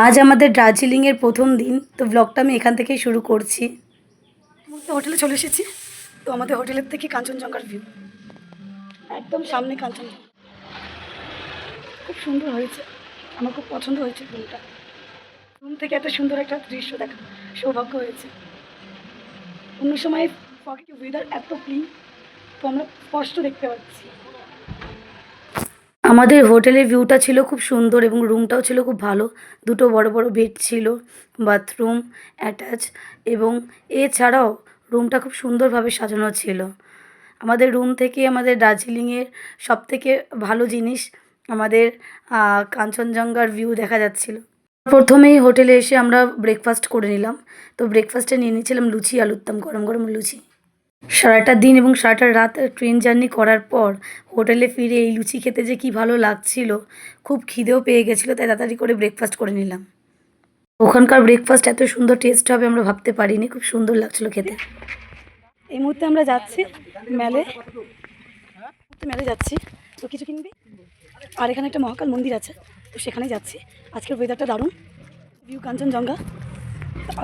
আজ আমাদের দার্জিলিংয়ের প্রথম দিন, তো ব্লগটা আমি এখান থেকেই শুরু করছি। হোটেলে চলে এসেছি, তো আমাদের হোটেলের থেকে কাঞ্চনজঙ্ঘার ভিউ একদম সামনে কাঞ্চনজঙ্ঘা। খুব সুন্দর হয়েছে। আমার খুব পছন্দ হয়েছে রুমটা রুম থেকে এত সুন্দর একটা দৃশ্য দেখা, সৌভাগ্য হয়েছে। অন্য সময় ওয়েদার এত ক্লিন তো আমরা স্পষ্ট দেখতে পাচ্ছি। আমাদের হোটেলের ভিউটা ছিল খুব সুন্দর এবং রুমটাও ছিল খুব ভালো। দুটো বড় বড় বেড ছিল বাথরুম অ্যাটাচ এবং এছাড়াও রুমটা খুব সুন্দরভাবে সাজানো ছিল। আমাদের রুম থেকে আমাদের দার্জিলিংয়ের সবথেকে ভালো জিনিস আমাদের কাঞ্চনজঙ্ঘার ভিউ দেখা যাচ্ছিল। প্রথমেই হোটেলে এসে আমরা ব্রেকফাস্ট করে নিলাম। তো ব্রেকফাস্টে নিয়ে নিয়েছিলাম লুচি আলুর দম গরম গরম লুচি। সারাটা দিন এবং সারাটা রাত ট্রেন জার্নি করার পর হোটেলে ফিরে এই লুচি খেতে যে কি ভালো লাগছিল, খুব খিদেও পেয়ে গেছিল, তাই তাড়াতাড়ি করে ব্রেকফাস্ট করে নিলাম। ওখানকার ব্রেকফাস্ট এত সুন্দর টেস্ট হবে আমরা ভাবতে পারিনি, খুব সুন্দর লাগছিল খেতে। এই মুহূর্তে আমরা যাচ্ছি মেলে। মেলে যাচ্ছি। তো কিছু কিনবি? আর এখানে একটা মহাকাল মন্দির আছে, তো সেখানে যাচ্ছি। আজকের ওয়েদারটা দারুণ। ভিউ কাঞ্চনজঙ্ঘা।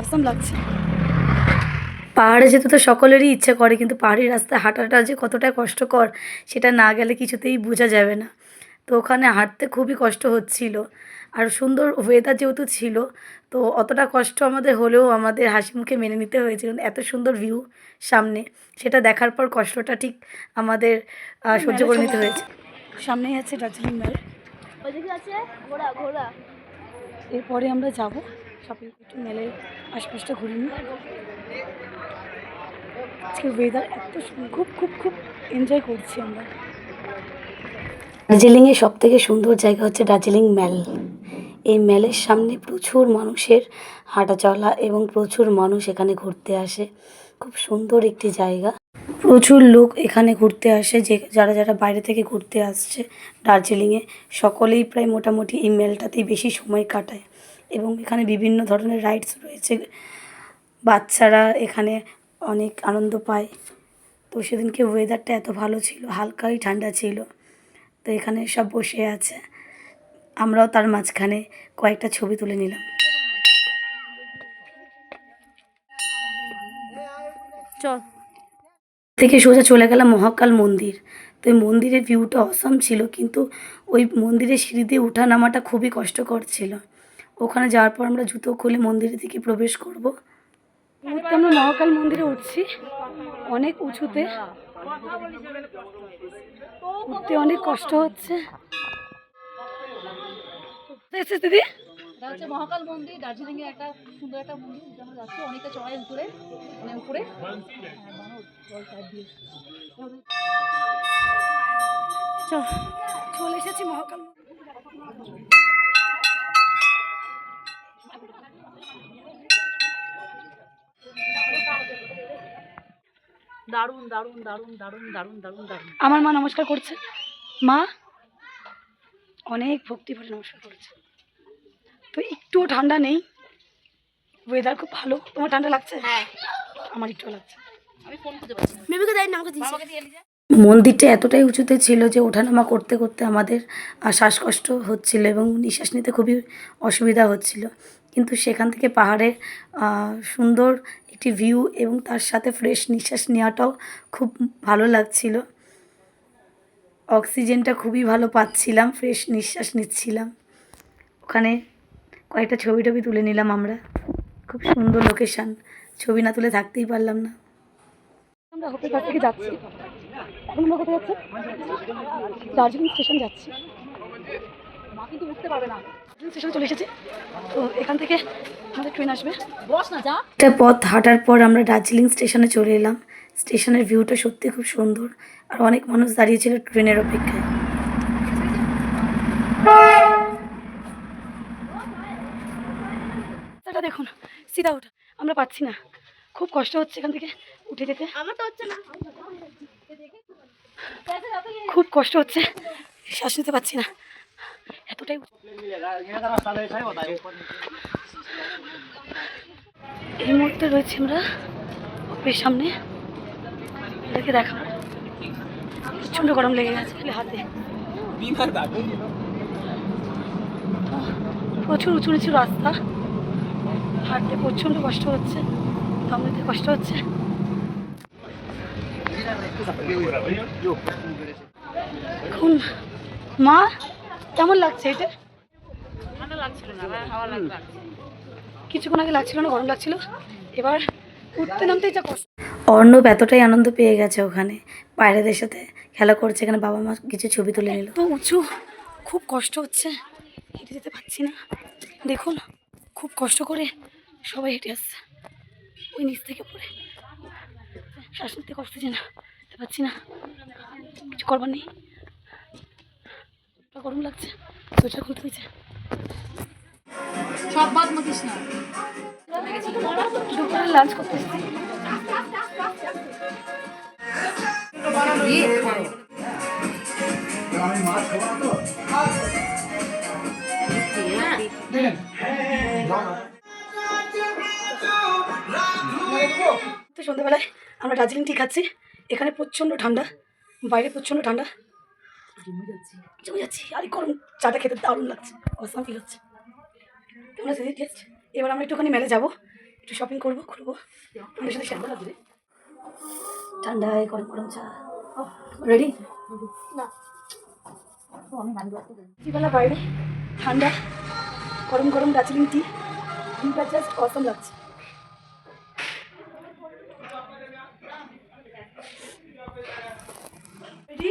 আসাম লাগছে। পাহাড়ে যেতে তো সকলেরই ইচ্ছে করে কিন্তু পাহাড়ি রাস্তায় হাঁটাটা যে কতটা কষ্টকর সেটা না গেলে কিছুতেই বোঝা যাবে না। তো ওখানে হাঁটতে খুবই কষ্ট হচ্ছিল। আর সুন্দর ওয়েদার যেহেতু ছিল তো অতটা কষ্ট আমাদের হলেও আমাদের হাসি মুখে মেনে নিতে হয়েছিল এত সুন্দর ভিউ সামনে সেটা দেখার পর কষ্টটা ঠিক আমাদের সহ্য করে নিতে হয়েছে। সামনেই আছে দার্জিলিং মেল এরপরে আমরা যাব শপিং একটু মেলের আশপাশটা ঘুরে নিই। আজকের ওয়েদার এত খুব খুব খুব এনজয় করছি আমরা। দার্জিলিংয়ের সব থেকে সুন্দর জায়গা হচ্ছে দার্জিলিং ম্যাল এই ম্যালের সামনে প্রচুর মানুষের হাঁটা চলা এবং প্রচুর মানুষ এখানে ঘুরতে আসে। খুব সুন্দর একটি জায়গা। প্রচুর লোক এখানে ঘুরতে আসে যে, যারা যারা বাইরে থেকে ঘুরতে আসছে দার্জিলিংয়ে সকলেই প্রায় মোটামুটি এই মেলটাতেই বেশি সময় কাটায়। এবং এখানে বিভিন্ন ধরনের রাইডস রয়েছে। বাচ্চারা এখানে অনেক আনন্দ পায়। তো সেদিনকে ওয়েদারটা এত ভালো ছিল হালকাই ঠান্ডা ছিল। তো এখানে সব বসে আছে। আমরাও তার মাঝখানে কয়েকটা ছবি তুলে নিলাম। চল। থেকে সোজা চলে গেলাম মহাকাল মন্দির। তো এই মন্দিরের ভিউটা অসম ছিল কিন্তু ওই মন্দিরের সিঁড়ি দিয়ে ওঠা নামাটা খুবই কষ্টকর ছিল। ওখানে যাওয়ার পর আমরা জুতো খুলে মন্দিরের দিকে প্রবেশ করব। মুহূর্তে আমরা মহাকাল মন্দিরে উঠছি। অনেক উঁচুতে। উঠতে অনেক কষ্ট হচ্ছে। দেখছিস দিদি? এটা হচ্ছে মহাকাল মন্দির। দার্জিলিং এর একটা সুন্দর একটা মন্দির যেটা আমরা যাচ্ছি। অনেকটা চড়াই উপরে মানে উপরে। চলে এসেছি মহাকাল দারুণ দারুণ দারুণ দারুণ দারুণ দারুণ দারুণ। আমার মা নমস্কার করছে। মা অনেক ভক্তি ভরে নমস্কার করছে। তো একটুও ঠান্ডা নেই। ওয়েদার খুব ভালো। তোমার ঠান্ডা লাগছে? হ্যাঁ। আমার একটু লাগছে। আমি ফোন করতে পারছি না দেয় না আমাকে দিস। আমাকে দিয়ে যা মন্দিরটা এতটাই উঁচুতে ছিল যে ওঠানামা করতে করতে আমাদের শ্বাসকষ্ট হচ্ছিল এবং নিঃশ্বাস নিতে খুবই অসুবিধা হচ্ছিল। কিন্তু সেখান থেকে পাহাড়ের সুন্দর একটি ভিউ এবং তার সাথে ফ্রেশ নিঃশ্বাস নেওয়াটাও খুব ভালো লাগছিল। অক্সিজেনটা খুবই ভালো পাচ্ছিলাম ফ্রেশ নিঃশ্বাস নিচ্ছিলাম। ওখানে কয়েকটা ছবি টবি তুলে নিলাম আমরা। খুব সুন্দর লোকেশান ছবি না তুলে থাকতেই পারলাম না। আমরা যাচ্ছি। দার্জিলিং স্টেশন যাচ্ছি। মা কিন্তু উঠতে পারবে না। দার্জিলিং চলে এসেছি। তো এখান থেকে আমাদের ট্রেন আসবে। বস না যা। একটা পথ হাঁটার পর আমরা দার্জিলিং স্টেশনে চলে এলাম। স্টেশনের ভিউটা সত্যি খুব সুন্দর। আর অনেক মানুষ দাঁড়িয়েছিল ট্রেনের অপেক্ষায়। দেখুন। সিধা ওঠা আমরা পাচ্ছি না। খুব কষ্ট হচ্ছে এখান থেকে উঠে যেতে। আমার তো হচ্ছে না। খুব কষ্ট হচ্ছে। শ্বাস নিতে পারছি না। এতটাই। এই মুহূর্তে রয়েছে আমরা অফিস সামনে। দেখে দেখা প্রচণ্ড গরম লেগে গেছে খালি হাতে। প্রচুর উঁচু নিচু রাস্তা। হাঁটতে প্রচণ্ড কষ্ট হচ্ছে। দম কষ্ট হচ্ছে। এখন মা কেমন লাগছে এটা? ঠান্ডা লাগছিল না হাওয়া কিছুক্ষণ আগে লাগছিল না গরম লাগছিল। এবার উঠতে নামতে যা কষ্ট। অর্ণব এতটাই আনন্দ পেয়ে গেছে ওখানে। বাইরেদের সাথে খেলা করছে এখানে বাবা মা কিছু ছবি তুলে নিল। তো উঁচু খুব কষ্ট হচ্ছে। হেঁটে যেতে পারছি না। দেখুন খুব কষ্ট করে সবাই হেঁটে আসছে। ওই নিচ থেকে পড়ে। শ্বাস নিতে কষ্ট হচ্ছে না পারছি না। কিছু করবার নেই। গরম লাগছে। সোয়েটার খুলতে হয়েছে। সব বাদ মাতিস না। দুপুরে লাঞ্চ করতে এসেছি সন্ধ্যাবেলায় আমরা দার্জিলিং টি খাচ্ছি। এখানে প্রচণ্ড ঠান্ডা বাইরে প্রচণ্ড ঠান্ডা। জমে যাচ্ছি আর এই গরম চাটা খেতে দারুণ লাগছে অসাম ফিল হচ্ছে কেমন আছে টেস্ট এবার আমরা একটুখানি মেলে যাব, একটু শপিং করব, ঘুরবো। আমাদের সাথে ঠান্ডা লাগবে ঠান্ডায় গরম গরম চা। রেডি না। বাইরে, ঠান্ডা, গরম গরম দার্জিলিং টি জাস্ট অসম লাগছে রেডি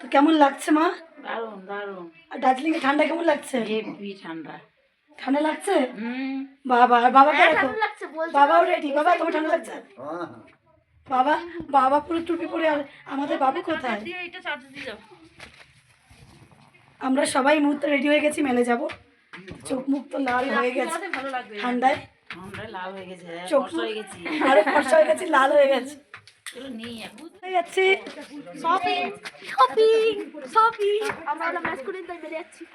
তো কেমন লাগছে মা? দারুণ দারুণ। আর দার্জিলিংয়ে ঠান্ডা কেমন লাগছে? হেভি ঠান্ডা। ঠান্ডা লাগছে? হুম। বাবা আর বাবাকে দেখো বাবাও রেডি বাবা তোমার ঠান্ডা লাগছে? বাবা বাবা পুরো টুপি পরে আর আমাদের বাবু কোথায়? এটা চার্জ দিয়ে যাও। আমরা সবাই মুহূর্তে রেডি হয়ে গেছি মেলে যাব। চোখ মুখ তো লাল হয়ে গেছে। ঠান্ডায়। লাল হয়ে গেছে চোখ হয়ে গেছি। আরও ফর্সা হয়ে গেছে লাল হয়ে গেছে। চলো নেই এখন হয়ে যাচ্ছে শপিং শপিং শপিং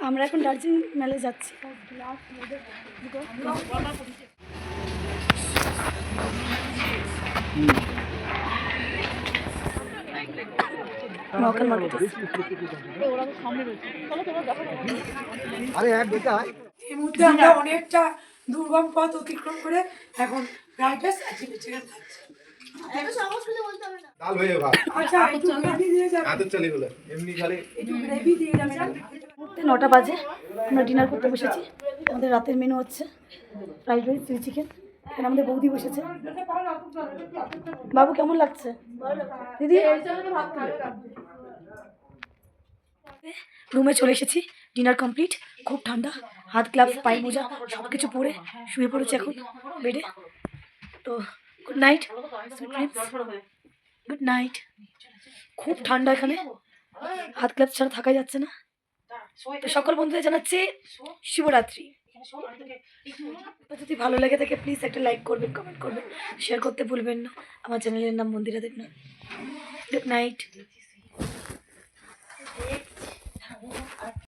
আমরা এখন দার্জিলিং মেলে যাচ্ছি এই মুহূর্তে আমরা অনেকটা দুর্গম পথ অতিক্রম করে এখন অ্যাচিভেশন খাচ্ছি ডাল হয়ে ভাত আচ্ছা আদর চালি। এমনি খালি মুহূর্তে নটা বাজে। আমরা ডিনার করতে বসেছি। আমাদের রাতের মেনু হচ্ছে ফ্রাইড রাইস চিলি চিকেন এখানে আমাদের বৌদি বসেছে। বাবু কেমন লাগছে? দিদি? রুমে চলে এসেছি। ডিনার কমপ্লিট খুব ঠান্ডা। হাত গ্লাভস পায়ে মোজা সব কিছু পরে শুয়ে পড়েছে এখন। বেডে তো গুড নাইট গুড নাইট খুব ঠান্ডা এখানে। হাত গ্লাভস ছাড়া থাকা যাচ্ছে না। তো সকল বন্ধুদের জানাচ্ছি শিবরাত্রি। যদি ভালো লেগে থাকে প্লিজ একটা লাইক করবেন কমেন্ট করবেন শেয়ার করতে ভুলবেন না। আমার চ্যানেলের নাম মন্দিরা দেবনাথ। Good night